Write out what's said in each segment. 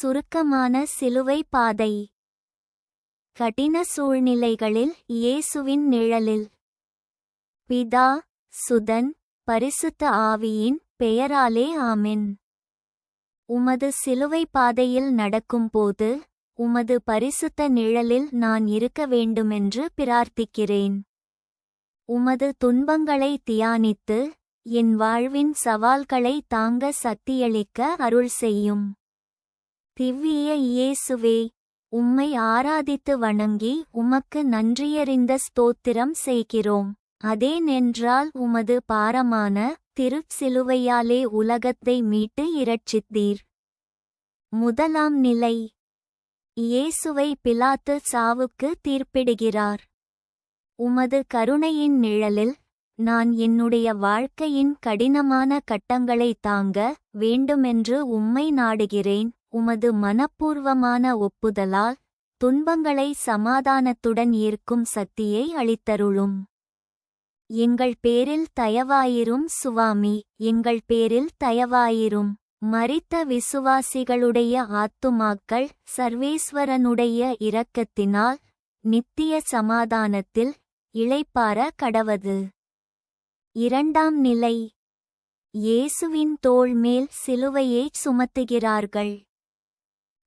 சுருக்கமான சிலுவை பாதை. கடின சூழ்நிலைகளில் இயேசுவின் நிழலில். பிதா சுதன் பரிசுத்த ஆவியின் பெயராலே ஆமின். உமது சிலுவை பாதையில் நடக்கும்போது உமது பரிசுத்த நிழலில் நான் இருக்க வேண்டுமென்று பிரார்த்திக்கிறேன். உமது துன்பங்களை தியானித்து என் வாழ்வின் சவால்களை தாங்க சக்தியளிக்க அருள் செய்யும். திவ்விய இயேசுவே உம்மை ஆராதித்து வணங்கி உமக்கு நன்றியறிந்த ஸ்தோத்திரம் செய்கிறோம். அதேனென்றால் உமது பாரமான திருச்சிலுவையாலே உலகத்தை மீட்டு இரட்சித்தீர். முதலாம் நிலை. இயேசுவை பிலாத்து சாவுக்கு தீர்ப்பிடுகிறார். உமது கருணையின் நிழலில் நான் என்னுடைய வாழ்க்கையின் கடினமான கட்டங்களை தாங்க வேண்டுமென்று உம்மை நாடுகிறேன். உமது மனப்பூர்வமான ஒப்புதலால் துன்பங்களை சமாதானத்துடன் ஏற்கும் சக்தியை அளித்தருளும். எங்கள் பேரில் தயவாயிரும் சுவாமி எங்கள் பேரில் தயவாயிரும். மரித்த விசுவாசிகளுடைய ஆத்துமாக்கள் சர்வேஸ்வரனுடைய இரக்கத்தினால் நித்திய சமாதானத்தில் இளைப்பார கடவது. இரண்டாம் நிலை. இயேசுவின் தோள் மேல் சிலுவையைச் சுமத்துகிறார்கள்.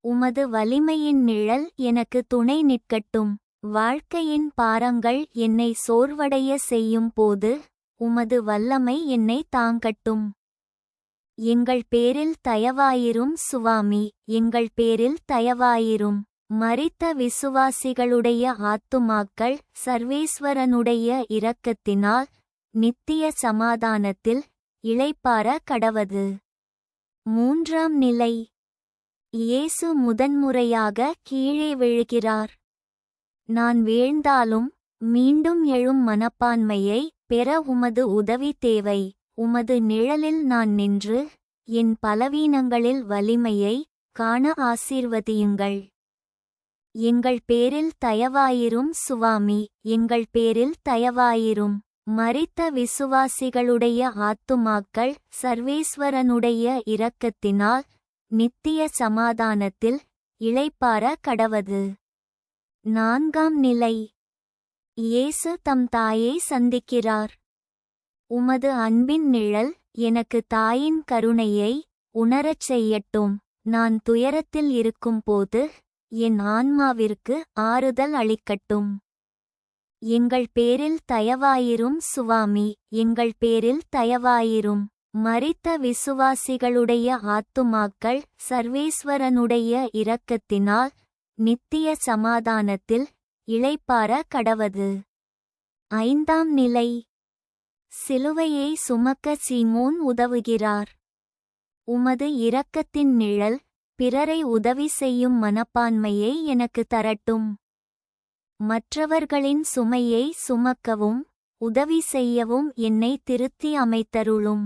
உமது வலிமையின் நிழல் எனக்கு துணை நிற்கட்டும். வாழ்க்கையின் பாரங்கள் என்னை சோர்வடைய செய்யும் போது உமது வல்லமை என்னை தாங்கட்டும். எங்கள் பேரில் தயவாயிரும் சுவாமி எங்கள் பேரில் தயவாயிரும். மறித்த விசுவாசிகளுடைய ஆத்துமாக்கள் சர்வேஸ்வரனுடைய இரக்கத்தினால் நித்திய சமாதானத்தில் இளைப்பார கடவது. மூன்றாம் நிலை. இயேசு முதன்முறையாக கீழே விழுகிறார். நான் வீழ்ந்தாலும் மீண்டும் எழும் மனப்பான்மையை பெற உமது உதவி தேவை. உமது நிழலில் நான் நின்று என் பலவீனங்களில் வலிமையை காண ஆசீர்வதியுங்கள். எங்கள் பேரில் தயவாயிரும் சுவாமி எங்கள் பேரில் தயவாயிரும். மறித்த விசுவாசிகளுடைய ஆத்துமாக்கள் சர்வேஸ்வரனுடைய இரக்கத்தினால் நித்திய சமாதானத்தில் இளைப்பார கடவது. நான்காம் நிலை. இயேசு தம் தாயை சந்திக்கிறார். உமது அன்பின் நிழல் எனக்கு தாயின் கருணையை உணரச் செய்யட்டும். நான் துயரத்தில் இருக்கும்போது என் ஆன்மாவிற்கு ஆறுதல் அளிக்கட்டும். எங்கள் பேரில் தயவாயிரும் சுவாமி எங்கள் பேரில் தயவாயிரும். மரித்த விசுவாசிகளுடைய ஆத்துமாக்கள் சர்வேஸ்வரனுடைய இரக்கத்தினால் நித்திய சமாதானத்தில் இளைப்பார கடவது. ஐந்தாம் நிலை. சிலுவையை சுமக்க சீமோன் உதவுகிறார். உமது இரக்கத்தின் நிழல் பிறரை உதவி செய்யும் மனப்பான்மையை எனக்கு தரட்டும். மற்றவர்களின் சுமையை சுமக்கவும் உதவி செய்யவும் என்னை திருத்தி அமைத்தருளும்.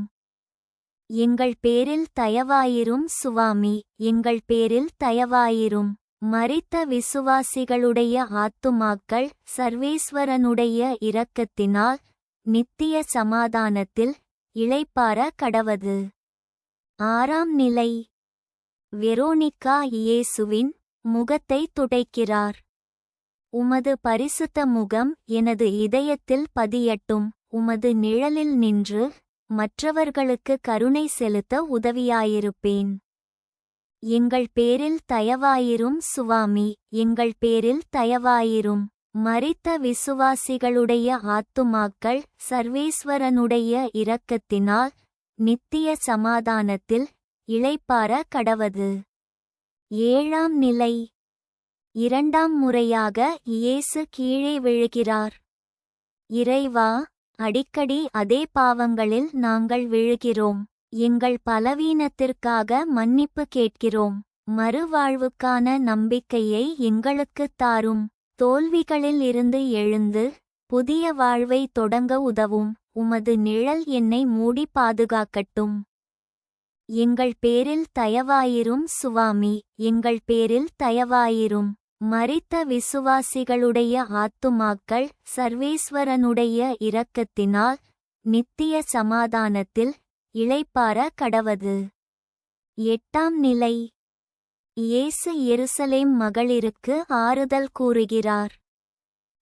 எங்கள் பேரில் தயவாயிரும் சுவாமி எங்கள் பேரில் தயவாயிரும். மரித்த விசுவாசிகளுடைய ஆத்துமாக்கள் சர்வேஸ்வரனுடைய இரக்கத்தினால் நித்திய சமாதானத்தில் இளைப்பார கடவது. ஆறாம் நிலை. வெரோனிக்கா இயேசுவின் முகத்தை துடைக்கிறார். உமது பரிசுத்த முகம் எனது இதயத்தில் பதியட்டும். உமது நிழலில் நின்று மற்றவர்களுக்கு கருணை செலுத்த உதவியாயிருப்பேன். எங்கள் பேரில் தயவாயிரும் சுவாமி எங்கள் பேரில் தயவாயிரும். மறித்த விசுவாசிகளுடைய ஆத்துமாக்கள் சர்வேஸ்வரனுடைய இரக்கத்தினால் நித்திய சமாதானத்தில் இளைப்பார கடவது. ஏழாம் நிலை. இரண்டாம் முறையாக இயேசு கீழே விழுகிறார். இறைவா அடிக்கடி அதே பாவங்களில் நாங்கள் விழுகிறோம். எங்கள் பலவீனத்திற்காக மன்னிப்பு கேட்கிறோம். மறுவாழ்வுக்கான நம்பிக்கையை எங்களுக்குத் தாரும். தோல்விகளில் இருந்து எழுந்து புதிய வாழ்வை தொடங்க உதவும். உமது நிழல் என்னை மூடி பாதுகாக்கட்டும். எங்கள் பேரில் தயவாயிரும் சுவாமி. எங்கள் பேரில் தயவாயிரும். மரித்த விசுவாசிகளுடைய ஆத்துமாக்கள் சர்வேஸ்வரனுடைய இரக்கத்தினால் நித்திய சமாதானத்தில் இளைப்பார கடவது. எட்டாம் நிலை. இயேசு எருசலேம் மகளிருக்கு ஆறுதல் கூறுகிறார்.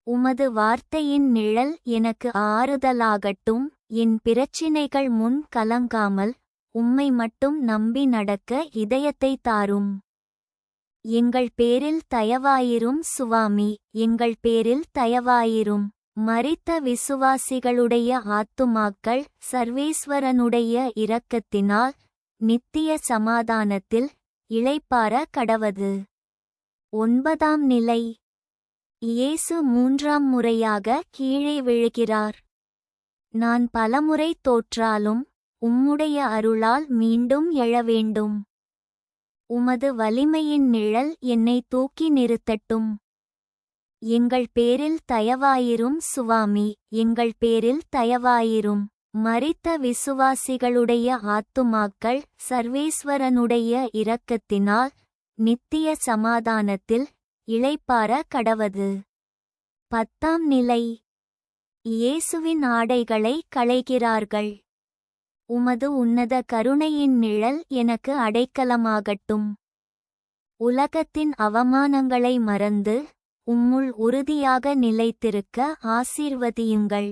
உமது வார்த்தையின் நிழல் எனக்கு ஆறுதலாகட்டும் என் பிரச்சினைகள் முன் கலங்காமல் உம்மை மட்டும் நம்பி நடக்க இதயத்தை தாரும். எங்கள் பேரில் தயவாயிரும் சுவாமி எங்கள் பேரில் தயவாயிரும். மறித்த விசுவாசிகளுடைய ஆத்துமாக்கள் சர்வேஸ்வரனுடைய இரக்கத்தினால் நித்திய சமாதானத்தில் இளைப்பார கடவது. ஒன்பதாம் நிலை. இயேசு மூன்றாம் முறையாக கீழே விழுகிறார். நான் பலமுறை தோற்றாலும் உம்முடைய அருளால் மீண்டும் எழ வேண்டும். உமது வலிமையின் நிழல் என்னை தூக்கி நிறுத்தட்டும். எங்கள் பேரில் தயவாயிரும் சுவாமி எங்கள் பேரில் தயவாயிரும். மறித்த விசுவாசிகளுடைய ஆத்துமாக்கள் சர்வேஸ்வரனுடைய இரக்கத்தினால் நித்திய சமாதானத்தில் இளைப்பார கடவது. பத்தாம் நிலை. இயேசுவின் ஆடைகளை களைகிறார்கள். உமது உன்னத கருணையின் நிழல் எனக்கு அடைக்கலமாகட்டும். உலகத்தின் அவமானங்களை மறந்து உம்முள் உறுதியாக நிலைத்திருக்க ஆசீர்வதியுங்கள்.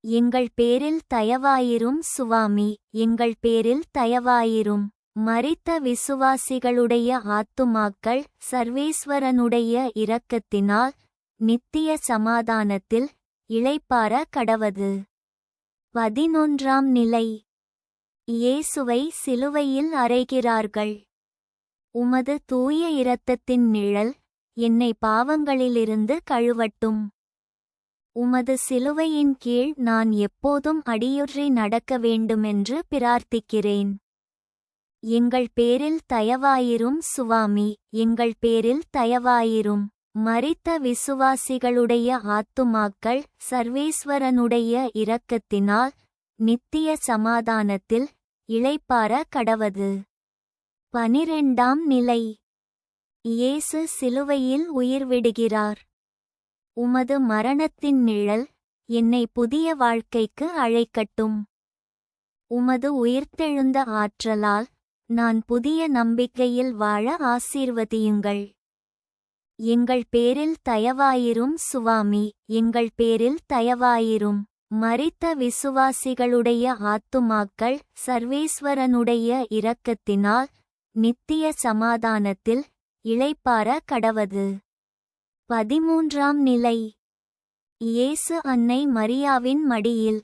எங்கள் பேரில் தயவாயிரும் சுவாமி எங்கள் பேரில் தயவாயிரும். மறித்த விசுவாசிகளுடைய ஆத்துமாக்கள் சர்வேஸ்வரனுடைய இரக்கத்தினால் நித்திய சமாதானத்தில் இளைப்பார கடவது. பதினொன்றாம் நிலை. இயேசுவை சிலுவையில் அறைகிறார்கள். உமது தூய இரத்தத்தின் நிழல் என்னை பாவங்களிலிருந்து கழுவட்டும். உமது சிலுவையின் கீழ் நான் எப்போதும் அடியுற்றி நடக்க வேண்டுமென்று பிரார்த்திக்கிறேன். எங்கள் பேரில் தயவாயிரும் சுவாமி எங்கள் பேரில் தயவாயிரும். மரித்த விசுவாசிகளுடைய ஆத்துமாக்கள் சர்வேஸ்வரனுடைய இரக்கத்தினால் நித்திய சமாதானத்தில் இளைப்பார கடவது. பனிரெண்டாம் நிலை. இயேசு சிலுவையில் உயிர்விடுகிறார். உமது மரணத்தின் நிழல் என்னை புதிய வாழ்க்கைக்கு அழைக்கட்டும். உமது உயிர்த்தெழுந்த ஆற்றலால் நான் புதிய நம்பிக்கையில் வாழ ஆசீர்வதியுங்கள். எங்கள் பேரில் தயவாயிரும் சுவாமி எங்கள் பேரில் தயவாயிரும். மறித்த விசுவாசிகளுடைய ஆத்துமாக்கள் சர்வேஸ்வரனுடைய இரக்கத்தினால் நித்திய சமாதானத்தில் இளைப்பார கடவது. பதிமூன்றாம் நிலை. இயேசு அன்னை மரியாவின் மடியில்.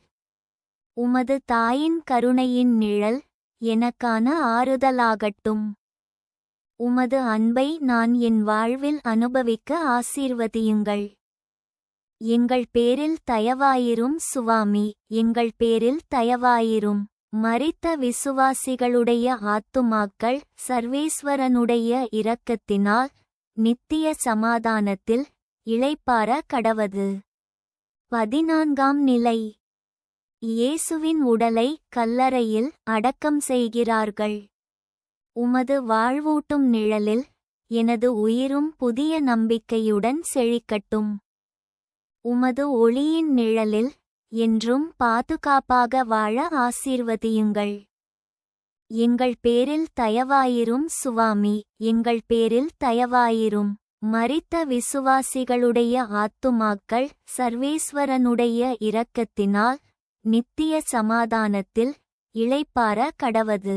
உமது தாயின் கருணையின் நிழல் எனக்கான ஆறுதலாகட்டும். உமது அன்பை நான் என் வாழ்வில் அனுபவிக்க ஆசீர்வதியுங்கள். எங்கள் பேரில் தயவாயிரும் சுவாமி எங்கள் பேரில் தயவாயிரும். மறித்த விசுவாசிகளுடைய ஆத்துமாக்கள் சர்வேஸ்வரனுடைய இரக்கத்தினால் நித்திய சமாதானத்தில் இளைப்பார கடவது. பதினான்காம் நிலை. இயேசுவின் உடலை கல்லறையில் அடக்கம் செய்கிறார்கள். உமது வாழ்வூட்டும் நிழலில் எனது உயிரும் புதிய நம்பிக்கையுடன் செழிக்கட்டும். உமது ஒளியின் நிழலில் என்றும் பாதுகாப்பாக வாழ ஆசீர்வதியுங்கள். எங்கள் பேரில் தயவாயிரும் சுவாமி எங்கள் பேரில் தயவாயிரும். மறித்த விசுவாசிகளுடைய ஆத்துமாக்கள் சர்வேஸ்வரனுடைய இரக்கத்தினால் நித்திய சமாதானத்தில் இளைப்பார கடவது.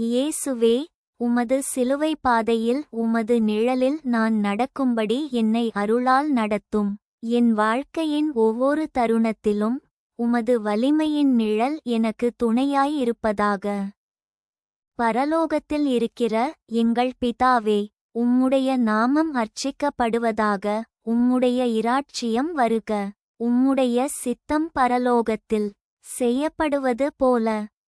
இயேசுவே உமது சிலுவை பாதையில் உமது நிழலில் நான் நடக்கும்படி என்னை அருளால் நடத்தும். என் வாழ்க்கையின் ஒவ்வொரு தருணத்திலும் உமது வலிமையின் நிழல் எனக்கு துணையாயிருப்பதாக. பரலோகத்தில் இருக்கிற எங்கள் பிதாவே உம்முடைய நாமம் அர்ச்சிக்கப்படுவதாக உம்முடைய இராட்சியம் வருக. உம்முடைய சித்தம் பரலோகத்தில் செய்யப்படுவது போல.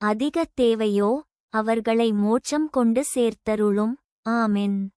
அதிக தேவையோ அவர்களை மோட்சம் கொண்டு சேர்த்தருளும். ஆமென்.